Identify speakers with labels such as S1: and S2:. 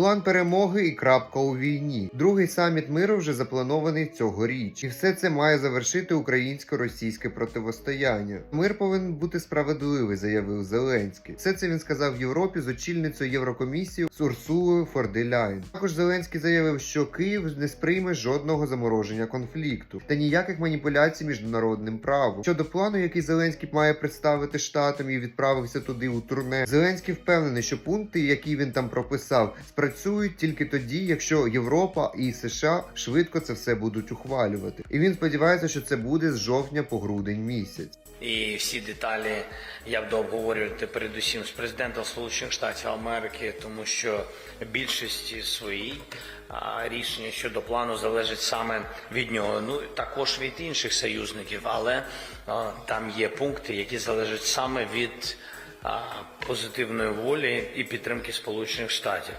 S1: План перемоги і крапка у війні. Другий саміт миру вже запланований цьогоріч, і все це має завершити українсько-російське противостояння. Мир повинен бути справедливий, заявив Зеленський. Все це він сказав в Європі з очільницею Єврокомісії з Урсулою Форделяйн. Також Зеленський заявив, що Київ не сприйме жодного замороження конфлікту та ніяких маніпуляцій міжнародним правом. Щодо плану, який Зеленський має представити штатам і відправився туди у турне. Зеленський впевнений, що пункти, які він там прописав, спрацюють тільки тоді, якщо Європа і США швидко це все будуть ухвалювати. І він сподівається, що це буде з жовтня по грудень місяць.
S2: І всі деталі я буду обговорювати передусім з президентом Сполучених Штатів Америки, тому що більшості своїй а, рішення щодо плану залежить саме від нього. Ну також від інших союзників, але а, там є пункти, які залежать саме від а, позитивної волі і підтримки Сполучених Штатів.